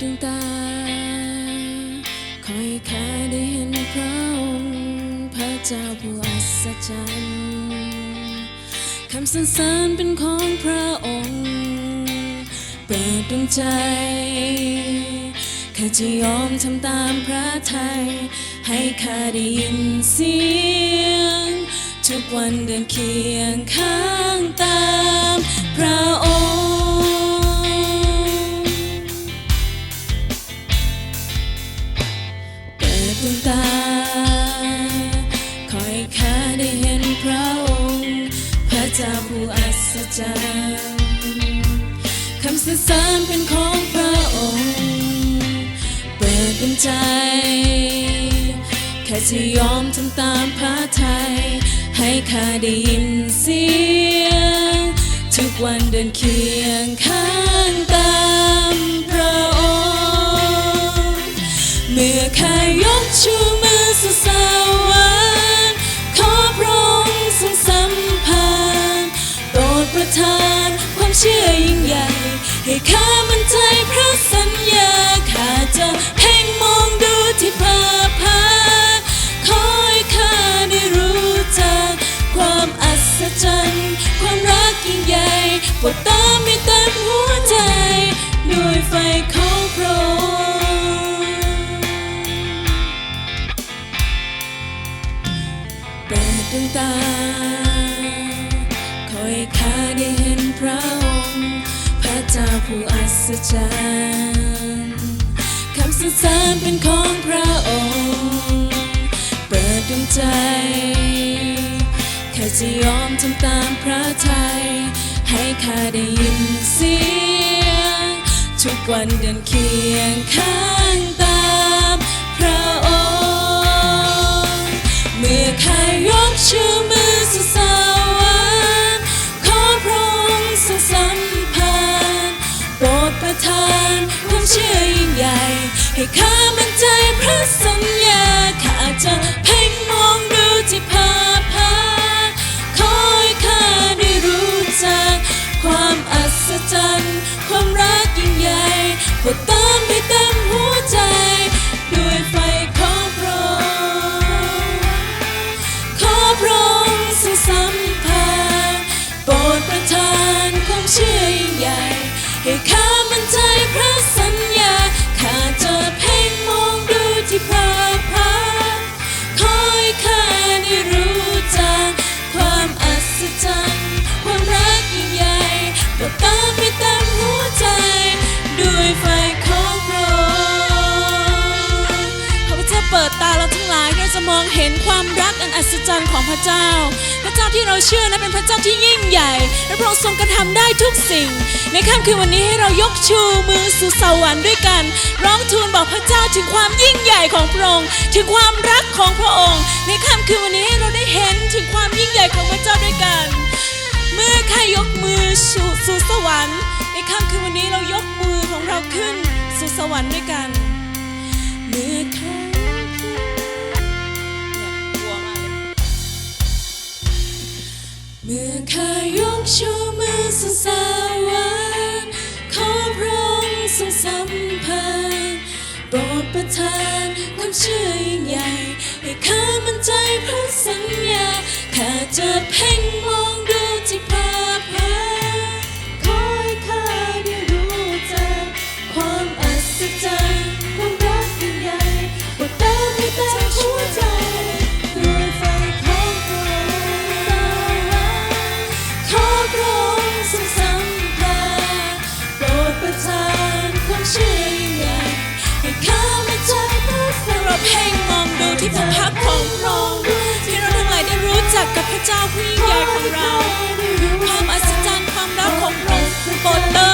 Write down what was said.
ดวงตา คอยข้าได้เห็นพระองค์พระเจ้าผู้อัศจรรย์คำสรรเสริญเป็นของพระองค์ เปิดดวงใจข้าจะยอมทำตามพระทัยให้ข้าได้ยินเสียง ทุกวันเดินเคียงข้างตาม ได้เห็นพระองค์พระเจ้าผู้อัศจรรย์คำสรรเสริญเป็นของพระองค์ เปิดดวงใจ แค่จะยอมทำตามพระทัยให้ข้าได้ยินเสียง ทุกวันเดินเคียงข้างตามพระองค์ เมื่อข้ายกชู ให้ข้ามั่นใจพระสัญญาข้าจะเพ่งมองดูที่พระพักตร์ขอให้ข้าได้รู้จักความอัศจรรย์ความรักยิ่งใหญ่ปรดเติมให้เต็มหัวใจด้วยไฟของพระองค์เปิดดวงตา เจ้าผู้อัศจรรย์คำสรรเสริญเป็นของพระองค์เปิดดวงใจแค่จะยอมทำตามพระทัยให้ข้าได้ยินเสียง ทุกวันเดินเคียงข้างต ให้ข้ามั่นใจพระสัญญาข้าจะเพ่งมองดูที่พาพาคอยข้าได้รู้จักความอัศจรรย์ ความรักยิ่งใหญ่กดเติมให้เต็มหัวใจ เห็นความรักอันอัศจรรย์ของพระเจ้า พระเจ้าที่เราเชื่อนั้นเป็นพระเจ้าที่ยิ่งใหญ่และพระองค์ทรงกระทำได้ทุกสิ่ง ในค่ำคืนวันนี้ให้เรายกชูมือสู่สวรรค์ด้วยกัน ร้องทูลบอกพระเจ้าถึงความยิ่งใหญ่ของพระองค์ถึงความรักของพระองค์ ในค่ำคืนวันนี้ให้เราได้เห็นถึงความยิ่งใหญ่ของพระเจ้าด้วยกัน เมื่อข้ายกมือสู่สู่สวรรค์ ในค่ำคืนวันนี้เรายกมือของเราขึ้นสู่สวรรค์ด้วยกันเมื่อ ชูมือสู่สวรรค์ขอพระองค์ทรงสัมพันธ์โปรดประทานความเชื่อยิ่งใหญ่ให้ข้ามั่นใจพระสัญญาข้าจะเพ่งมอง เราความอัศจรรย์ความรักของพระอโปรดเติม